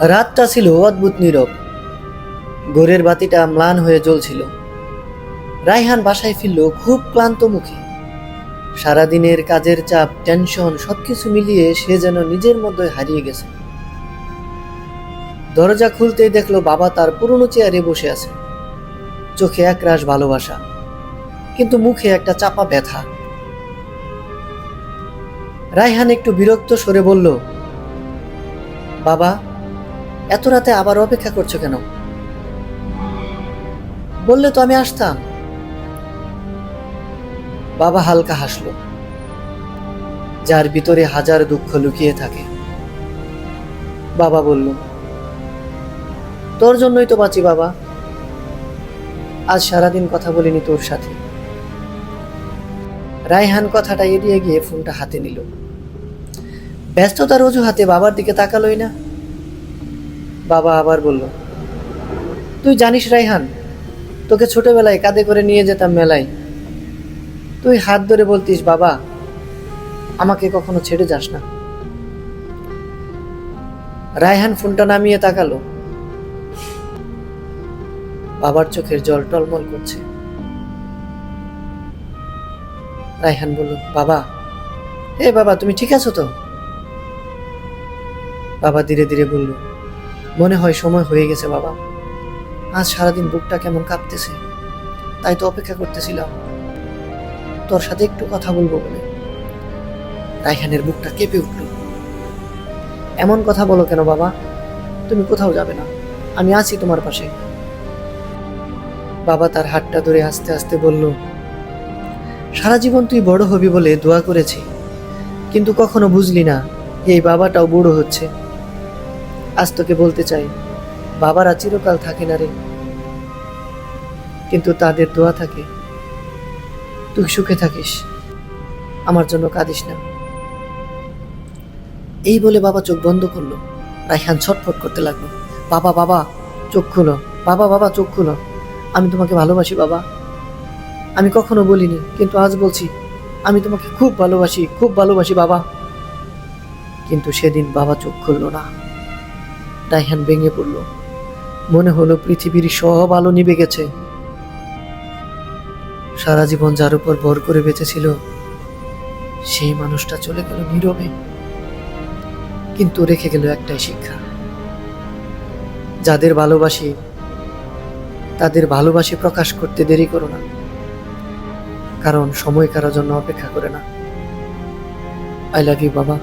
রাতটা ছিল অদ্ভুত নীরব। গোরের বাতিটা ম্লান হয়ে জ্বলছিল। রায়হান বাসায় ফিরল খুব ক্লান্ত মুখে। সারাদিনের কাজের চাপ, টেনশন, সবকিছু মিলিয়ে সে যেন নিজের মধ্যে হারিয়ে গেছে। দরজা খুলতেই দেখল বাবা তার পুরনো চেয়ারে বসে আছে। চোখে একরাশ ভালোবাসা, কিন্তু মুখে একটা চাপা ব্যথা। রায়হান একটু বিরক্ত সরে বলল, বাবা এত রাতে আবার অপেক্ষা করছ কেন? বললে তো আমি আসতাম। বাবা হালকা হাসলো। যার ভিতরে হাজার দুঃখ লুকিয়ে থাকে। বাবা বলল, তোর জন্যই তো বাঁচি বাবা। আজ সারাদিন কথা বলিনি তোর সাথে। রায়হান কথাটা এড়িয়ে গিয়ে ফোনটা হাতে নিল। ব্যস্ততার অজুহাতে বাবার দিকে তাকালোই না। বাবা আবার বলল, তুই জানিস রায়হান, তোকে ছোটবেলায় কাঁধে করে নিয়ে যেতাম মেলায়। তুই হাত ধরে বলতিস, বাবা, আমাকে কখনো ছেড়ে যাস না। রায়হান ফোনটা নামিয়ে তাকালো। বাবার চোখের জল টলমল করছে। রায়হান বলল, বাবা, এ বাবা, তুমি ঠিক আছো তো? বাবা ধীরে ধীরে বলল মনে হয় সময় হয়ে গেছে, বাবা। আজ সারাদিন বুকটা কেমন কাঁপতেছে, তাই তো অপেক্ষা করতেছিলাম। তোর সাথে একটু কথা বলব বলে। রায়হানের বুকটা কেঁপে উঠল। এমন কথা বলো কেন, বাবা? তুমি কোথাও যাবে না। আমি আছি তোমার পাশে। বাবা তার হাতটা ধরে আস্তে আস্তে বলল, সারা জীবন তুই বড় হবি বলে দোয়া করেছি, কিন্তু কখনো বুঝলি না, এই বাবাটাও বুড়ো হচ্ছে। আজ তোকে বলতে চাই, বাবারা চিরকাল থাকে না রে। কিন্তু তাদের দোয়া থাকে, তুই সুখে থাকিস, আমার জন্য কাঁদিস না। এই বলে বাবা চোখ বন্ধ করল, রাইহান ছটফট করতে লাগল, বাবা বাবা, চোখ খুলো, বাবা বাবা, চোখ খুলো, আমি তোমাকে ভালোবাসি বাবা। আমি কখনো বলিনি, কিন্তু আজ বলছি, আমি তোমাকে খুব ভালোবাসি খুব ভালোবাসি বাবা। কিন্তু সেদিন বাবা চোখ খুললো না। রাইহান ভেঙে পড়ল। মনে হলো পৃথিবীর সব আলো নিভে গেছে। সারা জীবন যার উপর ভর করে বেঁচেছিল, সেই মানুষটা চলে গেল নীরবে। কিন্তু রেখে গেল একটাই শিক্ষা। যাদের ভালোবাসি, তাদের ভালোবাসি প্রকাশ করতে দেরি করো না। কারণ সময় কারোর জন্য অপেক্ষা করে না। আই লাভ ইউ, বাবা।